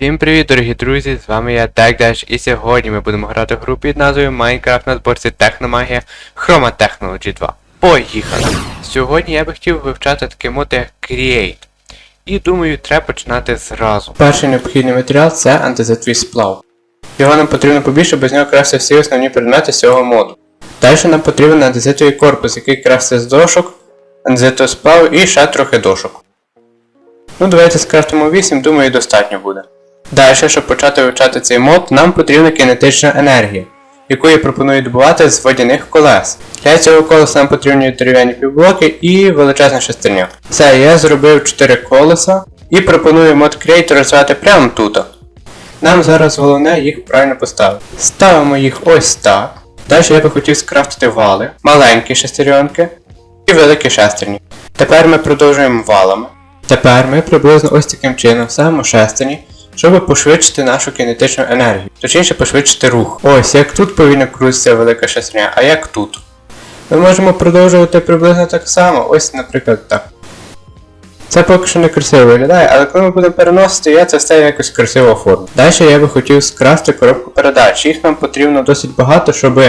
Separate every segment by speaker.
Speaker 1: Всім привіт, дорогі друзі! З вами я TechDash і сьогодні ми будемо грати в гру під назвою Minecraft на зборці Техномагія Chroma Technology 2. Поїхали! Сьогодні я би хотів вивчати таке мод як Create. І думаю, треба починати зразу. Перший необхідний матеріал це антизатвій сплав. Його нам потрібно побільше, без нього красти всі основні предмети з цього моду. Далі нам потрібен андезитовий корпус, який красти з дошок, андезитовий сплав і ще трохи дошок. Ну давайте скрафтимо 8, думаю, достатньо буде. Далі, щоб почати вивчати цей мод, нам потрібна кінетична енергія, яку я пропоную добувати з водяних колес. Для цього колеса нам потрібні дерев'яні півблоки і величезна шестерня. Все, я зробив 4 колеса і пропоную мод Create розвивати прямо тут. Нам зараз головне їх правильно поставити. Ставимо їх ось так. Далі я би хотів скрафтити вали, маленькі шестеренки і великі шестерні. Тепер ми продовжуємо валами. Тепер ми приблизно ось таким чином ставимо шестерні, щоб пошвидшити нашу кінетичну енергію, точніше пошвидшити рух. Ось як тут повинна крутитися велика шестерня, а як тут. Ми можемо продовжувати приблизно так само, ось, наприклад, так. Це поки що не красиво виглядає, але коли ми будемо переносити, я це все якось красиво оформлю. Далі я би хотів скрасти коробку передач. Їх нам потрібно досить багато, щоб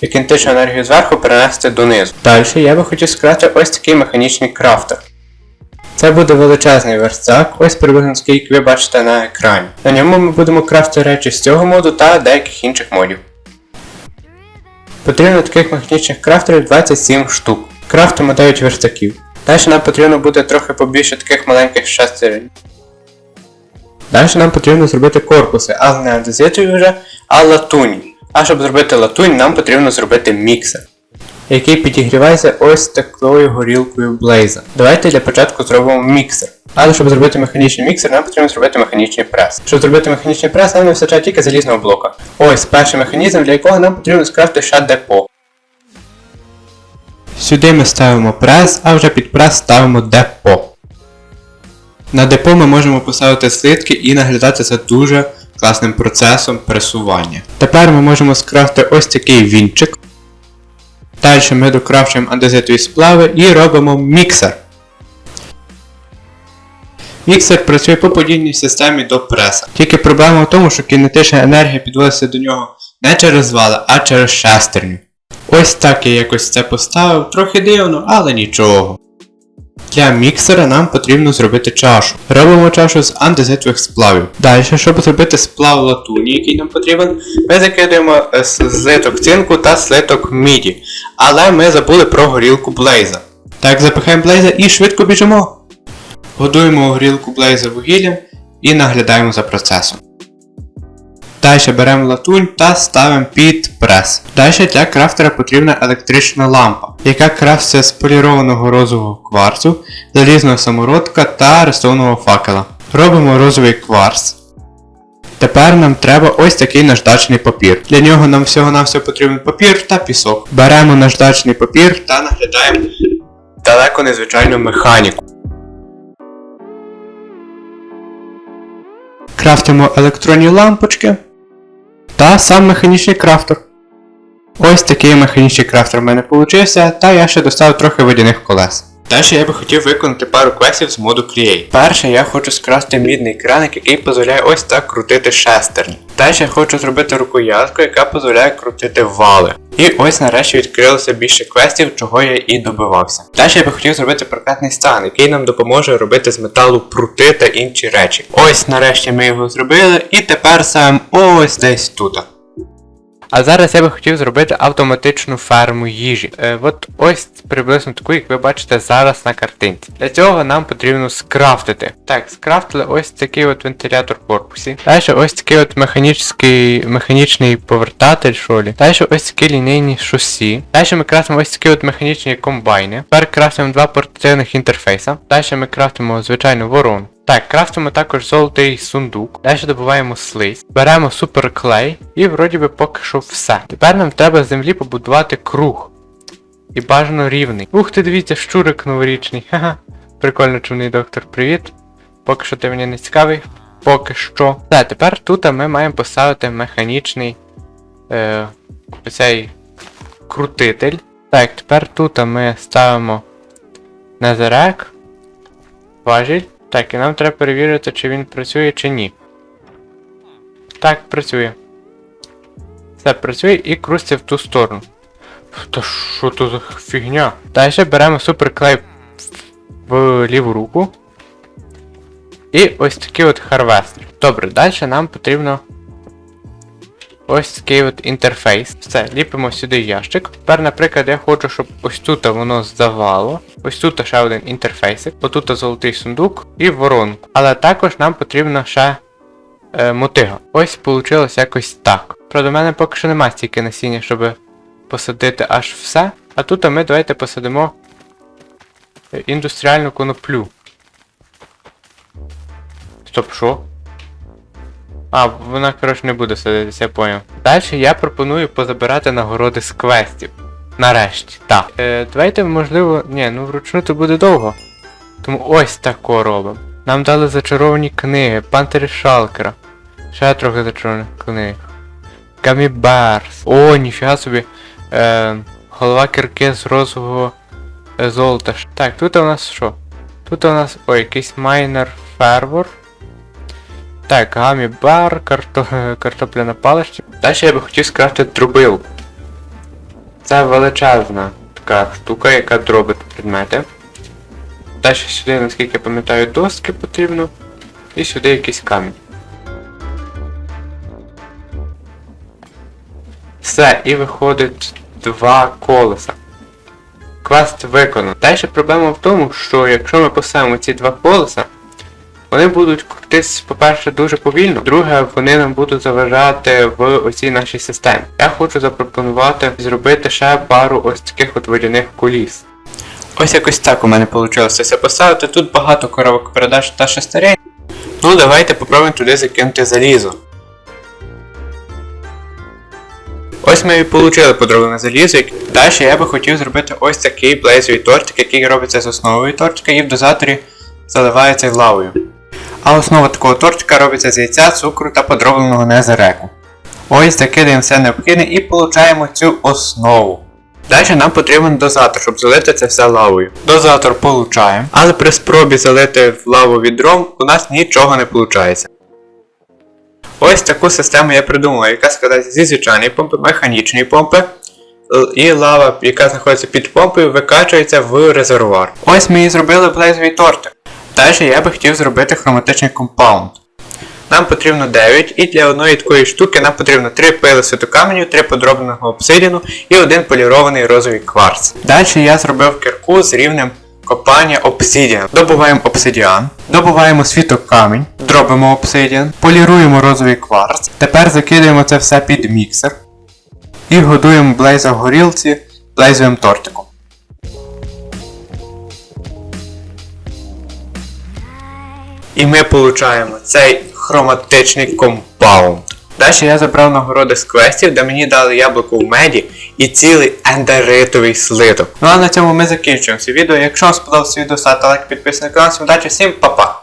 Speaker 1: кінетичну енергію зверху перенести донизу. Далі я би хотів скрасти ось такий механічний крафтер. Це буде величезний верстак, ось приблизно скільки ви бачите на екрані. На ньому ми будемо крафти речі з цього моду та деяких інших модів. Потрібно таких механічних крафтерів 27 штук. Крафтимо 9 верстаків. Далі нам потрібно буде трохи побільше таких маленьких шестерень. Далі нам потрібно зробити корпуси, але не андезитові вже, а латунні. А щоб зробити латунь, нам потрібно зробити міксер який підігрівається ось такою горілкою Блейза. Давайте для початку зробимо міксер. Але щоб зробити механічний міксер, нам потрібно зробити механічний прес. Щоб зробити механічний прес, нам не вистачає тільки залізного блока. Ось перший механізм, для якого нам потрібно скрафти ще депо. Сюди ми ставимо прес, а вже під прес ставимо депо. На депо ми можемо поставити слитки і наглядати за дуже класним процесом пресування. Тепер ми можемо скрафти ось такий вінчик. Далі ми докрафчуємо андезитові сплави і робимо міксер. Міксер працює по подібній системі до преса. Тільки проблема в тому, що кінетична енергія підводиться до нього не через вали, а через шестерню. Ось так я якось це поставив, трохи дивно, але нічого. Для міксера нам потрібно зробити чашу. Робимо чашу з андезитових сплавів. Далі, щоб зробити сплав латуні, який нам потрібен, ми закидаємо е, злиток цинку та слиток міді. Але ми забули про горілку Блейза. Так, запихаємо Блейза і швидко біжимо. Годуємо горілку Блейза вугіллям і наглядаємо за процесом. Далі беремо латунь та ставимо під прес. Далі для крафтера потрібна електрична лампа, яка крафтиться з полірованого розового кварцу, залізного самородка та рисованого факела. Робимо розовий кварц. Тепер нам треба ось такий наждачний папір. Для нього нам всього-навсього потрібен папір та пісок. Беремо наждачний папір та наглядаємо далеко незвичайну механіку. Крафтимо електронні лампочки та сам механічний крафтер. Ось такий механічний крафтер в мене получився, та я ще достав трохи водяних колес. Далі я би хотів виконати пару квестів з моду Create. Перше, я хочу скрасти мідний краник, який дозволяє ось так крутити шестерні. Далі я хочу зробити рукоятку, яка дозволяє крутити вали. І ось нарешті відкрилося більше квестів, чого я і добивався. Далі я би хотів зробити прокатний стан, який нам допоможе робити з металу прути та інші речі. Ось нарешті ми його зробили, і тепер сам ось десь тут. А зараз я би хотів зробити автоматичну ферму їжі. Е, от ось приблизно таку, як ви бачите зараз на картинці. Для цього нам потрібно скрафтити. Так, скрафтили ось такий от вентилятор в корпусі. Далі ось такий от механічний, механічний повертатель шолі. Далі ось такі лінійні шосі. Далі ми крафтимо ось такі от механічні комбайни. Тепер крафтимо два портативних інтерфейса. Далі ми крафтимо звичайну ворону. Так, крафтимо також золотий сундук. Далі добуваємо слизь. Беремо суперклей і вроді би поки що все. Тепер нам треба з землі побудувати круг. І бажано рівний. Ух ти, дивіться, щурик новорічний. Ха-ха. Прикольно, чумний доктор, привіт. Поки що ти мені не цікавий. Поки що. Так, тепер тут ми маємо поставити механічний е, оцей крутитель. Так, тепер тут ми ставимо незерек, важіль. Так, і нам треба перевірити, чи він працює чи ні. Так, працює. Все працює і крутиться в ту сторону. Та що то за фігня? Далі беремо суперклей в ліву руку. І ось такий от харвестер. Добре, далі нам потрібно ось такий от інтерфейс. Все, ліпимо сюди ящик. Тепер, наприклад, я хочу, щоб ось тут воно здавало. Ось тут ще один інтерфейсик. Отут золотий сундук і воронку. Але також нам потрібно ще е, мотига. Ось вийшло якось так. Правда, в мене поки що немає стільки насіння, щоб посадити аж все. А тут ми давайте посадимо е, індустріальну коноплю. Стоп, що? А, вона, коротше, не буде садитися, я поняв. Далі я пропоную позабирати нагороди з квестів. Нарешті, так. Е, давайте, можливо. Ні, ну вручну то буде довго. Тому ось тако робимо. Нам дали зачаровані книги, Пантері Шалкера. Ще трохи зачарованих книг. Гамі Барс. О, ніфіга собі. Е, голова кірки з розового е, золота. Так, тут у нас що? Тут у нас. Ой, якийсь майнер фервор. Так, гамі бар, карто... картопля на паличці. Далі я би хотів скрафтити трубилку. Це величезна така штука, яка дробить предмети. Далі сюди, наскільки я пам'ятаю, доски потрібно. І сюди якийсь камінь. Все, і виходить два колеса. Квест виконано. Далі проблема в тому, що якщо ми поставимо ці два колеса, вони будуть крутитися, по-перше, дуже повільно, друге, вони нам будуть заважати в оцій нашій системі. Я хочу запропонувати зробити ще пару ось таких от водяних коліс. Ось якось так у мене вийшло все поставити. Тут багато коробок передач та шестерень. Ну давайте попробуємо туди закинути залізо. Ось ми і отримали подроблене залізо. Далі я би хотів зробити ось такий блейзовий тортик, який робиться з основою тортика і в дозаторі заливається лавою. А основа такого тортика робиться з яйця, цукру та подробленого незареку. Ось закидаємо все необхідне і получаємо цю основу. Далі нам потрібен дозатор, щоб залити це все лавою. Дозатор получаємо, але при спробі залити в лаву відром у нас нічого не виходить. Ось таку систему я придумав, яка складається зі звичайної помпи, механічної помпи, і лава, яка знаходиться під помпою, викачується в резервуар. Ось ми і зробили блейзовий тортик. Далі я би хотів зробити хроматичний компаунд. Нам потрібно 9, і для одної такої штуки нам потрібно 3 пили святокаменю, 3 подробленого обсидіану і один полірований розовий кварц. Далі я зробив кирку з рівнем копання обсидіан. Добуваємо обсидіан, добуваємо світокамінь, дробимо обсидіан, поліруємо розовий кварц. Тепер закидаємо це все під міксер і годуємо блейза в горілці блейзовим тортиком. І ми получаємо цей хроматичний компаунд. Далі я забрав нагороди з квестів, де мені дали яблуко в меді і цілий ендеритовий слиток. Ну а на цьому ми закінчуємо це відео. Якщо вам сподобалось відео, ставте лайк, підписуйтесь на канал. Всім удачі, всім па-па!